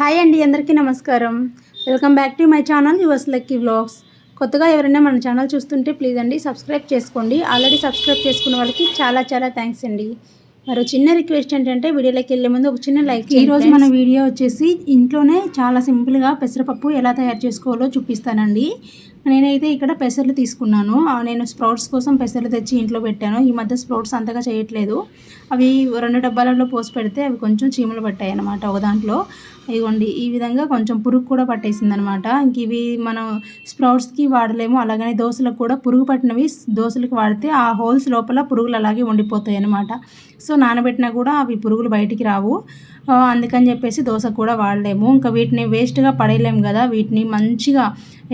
Hi అండి అందరికీ నమస్కారం. Welcome back to my channel yours lucky vlogs. కొత్తగా ఎవరైనా మన ఛానల్ చూస్తుంటే ప్లీజ్ అండి సబ్స్క్రైబ్ చేసుకోండి. ఆల్రెడీ సబ్స్క్రైబ్ చేసుకున్న వాళ్ళకి చాలా చాలా థ్యాంక్స్ అండి. మరో చిన్న రిక్వెస్ట్ ఏంటంటే వీడియోలోకి వెళ్ళే ముందు ఒక చిన్న లైక్ ఈరోజు మన వీడియో వచ్చేసి ఇంట్లోనే చాలా సింపుల్గా పెసరపప్పు ఎలా తయారు చేసుకోవాలో చూపిస్తానండి. నేనైతే ఇక్కడ పెసర్లు తీసుకున్నాను. నేను స్ప్రౌట్స్ కోసం పెసర్లు తెచ్చి ఇంట్లో పెట్టాను. ఈ మధ్య స్ప్రౌట్స్ అంతగా చేయట్లేదు. అవి రెండు డబ్బాలలో పోసి పెడితే అవి కొంచెం చీమలు పట్టాయి అనమాట ఒక దాంట్లో. ఇవ్వండి ఈ విధంగా కొంచెం పురుగు కూడా పట్టేసింది అనమాట ఇంక ఇవి మనం స్ప్రౌట్స్కి వాడలేము. అలాగనే దోశలకు కూడా పురుగు పట్టినవి దోశలకు వాడితే ఆ హోల్స్ లోపల పురుగులు అలాగే ఉండిపోతాయి అనమాట సో సో నానబెట్టినా కూడా అవి పురుగులు బయటికి రావు. అందుకని చెప్పేసి దోశ కూడా వాడలేము. ఇంకా వీటిని వేస్ట్గా పడేయలేము కదా. వీటిని మంచిగా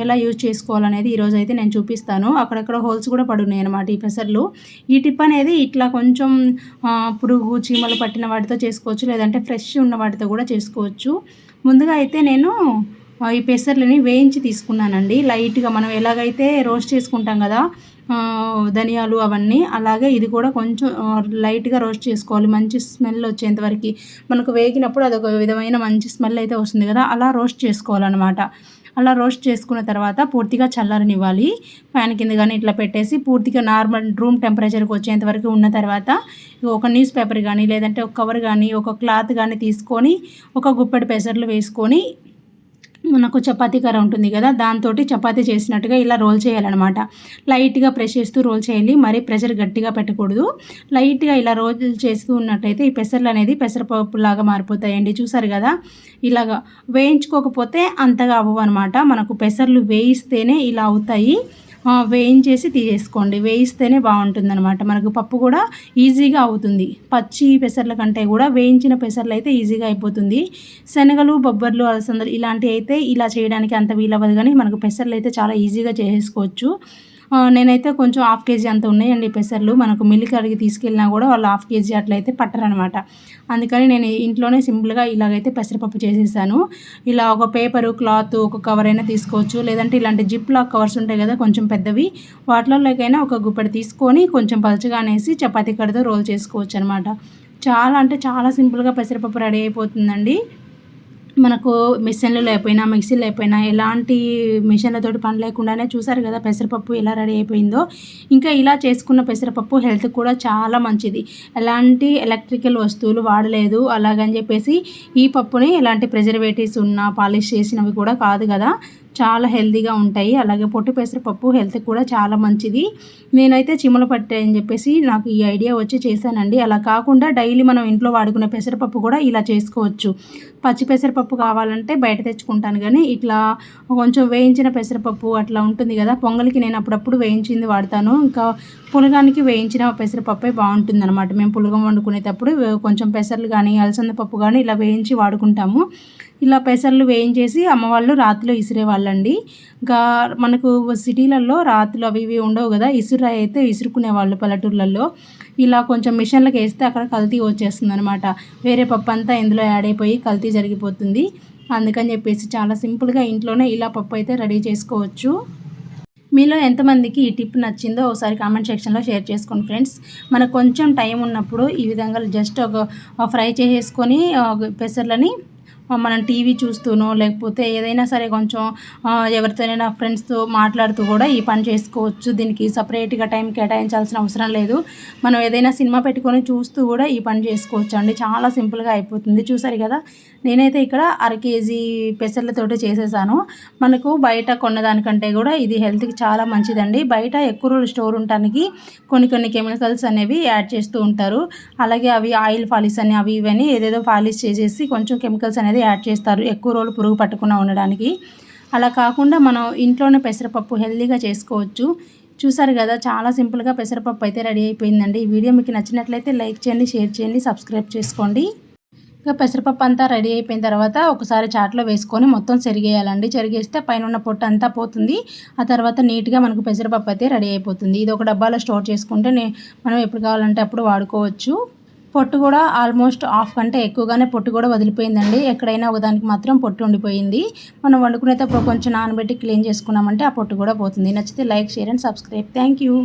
ఎలా యూజ్ చేసుకోవాలనేది ఈరోజు అయితే నేను చూపిస్తాను. అక్కడక్కడ హోల్స్ కూడా పడున్నాయి అనమాట ఈ పెసర్లు. ఈ టిప్ అనేది ఇట్లా కొంచెం పురుగు చీమలు పట్టిన వాటితో చేసుకోవచ్చు. లేదంటే ఫ్రెష్ ఉన్న వాటితో కూడా చేసుకోవచ్చు. ముందుగా అయితే నేను ఈ పెసర్లని వేయించి తీసుకున్నానండి. లైట్గా మనం ఎలాగైతే రోస్ట్ చేసుకుంటాం కదా ధనియాలు అవన్నీ అలాగే ఇది కూడా కొంచెం లైట్గా రోస్ట్ చేసుకోవాలి. మంచి స్మెల్ వచ్చేంతవరకు మనకు వేగినప్పుడు అదొక విధమైన మంచి స్మెల్ అయితే వస్తుంది కదా అలా రోస్ట్ చేసుకోవాలన్నమాట. అలా రోస్ట్ చేసుకున్న తర్వాత పూర్తిగా చల్లారనివ్వాలి. ఫ్యాన్ కింద కానీ ఇట్లా పెట్టేసి పూర్తిగా నార్మల్ రూమ్ టెంపరేచర్కి వచ్చేంత వరకు ఉన్న తర్వాత ఒక న్యూస్ పేపర్ కానీ లేదంటే ఒక కవర్ కానీ ఒక క్లాత్ కానీ తీసుకొని ఒక గుప్పెడు పెసర్లు వేసుకొని మనకు చపాతీ కర్ర ఉంటుంది కదా దాంతో చపాతీ చేసినట్టుగా ఇలా రోల్ చేయాలన్నమాట. లైట్గా ప్రెస్ చేస్తూ రోల్ చేయాలి మరీ ప్రెషర్ గట్టిగా పెట్టకూడదు. లైట్గా ఇలా రోల్ చేస్తూ ఉన్నట్టయితే ఈ పెసర్లు అనేది పెసరపప్పు లాగా మారిపోతాయండి. చూసారు కదా ఇలాగా వేయించుకోకపోతే అంతగా అవ్వవు అనమాట మనకు పెసర్లు వేయిస్తేనే ఇలా అవుతాయి. వేయించేసి తీసేసుకోండి. వేయిస్తేనే బాగుంటుంది అనమాట మనకు పప్పు కూడా ఈజీగా అవుతుంది. పచ్చి పెసర్ల కంటే కూడా వేయించిన పెసర్లు అయితే ఈజీగా అయిపోతుంది. శనగలు బొబ్బర్లు అలసందలు ఇలాంటివి అయితే ఇలా చేయడానికి అంత వీలవ్వదు కానీ మనకు పెసర్లు అయితే చాలా ఈజీగా చేసేసుకోవచ్చు. నేనైతే కొంచెం హాఫ్ కేజీ అంత ఉన్నాయండి పెసర్లు. మనకు మిల్లి కడిగి తీసుకెళ్ళినా కూడా వాళ్ళు హాఫ్ కేజీ అట్లయితే పట్టరనమాట. అందుకని నేను ఇంట్లోనే సింపుల్గా ఇలాగైతే పెసరపప్పు చేసేసాను. ఇలా ఒక పేపరు క్లాత్ ఒక కవర్ అయినా తీసుకోవచ్చు. లేదంటే ఇలాంటి జిప్ లాక్ కవర్స్ ఉంటాయి కదా కొంచెం పెద్దవి. వాటిలోకైనా ఒక గుప్పెడు తీసుకొని కొంచెం పలచగా అనేసి చపాతీ కడితో రోల్ చేసుకోవచ్చు అనమాట చాలా అంటే చాలా సింపుల్గా పెసరపప్పు రెడీ అయిపోతుందండి. మనకు మిషన్లు లేకపోయినా మిక్సీలు లేకపోయినా ఎలాంటి మిషన్లతోటి పని లేకుండానే చూసారు కదా పెసరపప్పు ఎలా రెడీ అయిపోయిందో. ఇంకా ఇలా చేసుకున్న పెసరపప్పు హెల్త్ కూడా చాలా మంచిది. ఎలాంటి ఎలక్ట్రికల్ వస్తువులు వాడలేదు. అలాగని చెప్పేసి ఈ పప్పుని ఎలాంటి ప్రిజర్వేటివ్స్ ఉన్న పాలిష్ చేసినవి కూడా కాదు కదా. చాలా హెల్తీగా ఉంటాయి. అలాగే పొట్టు పెసరపప్పు హెల్త్ కూడా చాలా మంచిది. నేనైతే చిమ్మలు పట్టాయని చెప్పేసి నాకు ఈ ఐడియా వచ్చి చేశానండి. అలా కాకుండా డైలీ మనం ఇంట్లో వాడుకునే పెసరపప్పు కూడా ఇలా చేసుకోవచ్చు. పచ్చి పెసరపప్పు కావాలంటే బయట తెచ్చుకుంటాను కానీ ఇట్లా కొంచెం వేయించిన పెసరపప్పు అట్లా ఉంటుంది కదా పొంగలికి నేను అప్పుడప్పుడు వేయించింది వాడతాను. ఇంకా పులగానికి వేయించిన పెసరపప్పే బాగుంటుంది అనమాట మేము పులగం వండుకునేటప్పుడు కొంచెం పెసర్లు కానీ అలసంద పప్పు కానీ ఇలా వేయించి వాడుకుంటాము. ఇలా పెసర్లు వేయించేసి అమ్మవాళ్ళు రాత్రిలో ఇసిరేవాళ్ళండి. ఇంకా మనకు సిటీలలో రాత్రులు అవి ఇవి ఉండవు కదా ఇసురు అయితే ఇసురుకునేవాళ్ళు పల్లెటూర్లలో. ఇలా కొంచెం మిషన్లకు వేస్తే అక్కడ కల్తీ వచ్చేస్తుంది అనమాట వేరే పప్పు అంతా ఇందులో యాడ్ అయిపోయి కల్తీ జరిగిపోతుంది. అందుకని చెప్పేసి చాలా సింపుల్గా ఇంట్లోనే ఇలా పప్పు అయితే రెడీ చేసుకోవచ్చు. మీలో ఎంతమందికి ఈ టిప్ నచ్చిందో ఒకసారి కామెంట్ సెక్షన్లో షేర్ చేసుకోండి ఫ్రెండ్స్. మనకు కొంచెం టైం ఉన్నప్పుడు ఈ విధంగా జస్ట్ ఒక ఫ్రై చేసేసుకొని పెసర్లని మనం టీవీ చూస్తూనో లేకపోతే ఏదైనా సరే కొంచెం ఎవరితోనైనా ఫ్రెండ్స్తో మాట్లాడుతూ కూడా ఈ పని చేసుకోవచ్చు. దీనికి సపరేట్గా టైం కేటాయించాల్సిన అవసరం లేదు. మనం ఏదైనా సినిమా పెట్టుకొని చూస్తూ కూడా ఈ పని చేసుకోవచ్చు అండి చాలా సింపుల్గా అయిపోతుంది. చూసారు కదా నేనైతే ఇక్కడ అర కేజీ పెసర్లతోటి చేసేసాను. మనకు బయట కొన్నదానికంటే కూడా ఇది హెల్త్కి చాలా మంచిదండి. బయట ఎక్కువ రోజులు స్టోర్ ఉండటానికి కొన్ని కొన్ని కెమికల్స్ అనేవి యాడ్ చేస్తూ ఉంటారు. అలాగే అవి ఆయిల్ పాలిష్ అని అవి ఇవన్నీ ఏదేదో పాలిష్ చేసేసి కొంచెం కెమికల్స్ అనేది అనేది యాడ్ చేస్తారు. ఎక్కువ రోజులు పురుగు పట్టకుండా ఉండడానికి. అలా కాకుండా మనం ఇంట్లోనే పెసరపప్పు హెల్తీగా చేసుకోవచ్చు. చూసారు కదా చాలా సింపుల్గా పెసరపప్పు అయితే రెడీ అయిపోయిందండి. ఈ వీడియో మీకు నచ్చినట్లయితే లైక్ చేయండి షేర్ చేయండి సబ్స్క్రైబ్ చేసుకోండి. ఇంకా పెసరపప్పు అంతా రెడీ అయిపోయిన తర్వాత ఒకసారి చాట్లో వేసుకొని మొత్తం చెరిగేయాలండి. చెరిగేస్తే పైన ఉన్న పొట్టు అంతా పోతుంది. ఆ తర్వాత నీట్గా మనకు పెసరపప్పు అయితే రెడీ అయిపోతుంది. ఇది ఒక డబ్బాలో స్టోర్ చేసుకుంటే మనం ఎప్పుడు కావాలంటే అప్పుడు వాడుకోవచ్చు. పొట్టు కూడా ఆల్మోస్ట్ హాఫ్ కంటే ఎక్కువగానే పొట్టు కూడా వదిలిపోయిందండి. ఎక్కడైనా ఒకదానికి మాత్రం పొట్టు ఉండిపోయింది. మనం వండుకునేటప్పుడు కొంచెం నానబెట్టి క్లీన్ చేసుకున్నామంటే ఆ పొట్టు కూడా పోతుంది. నచ్చితే like share and subscribe. Thank you.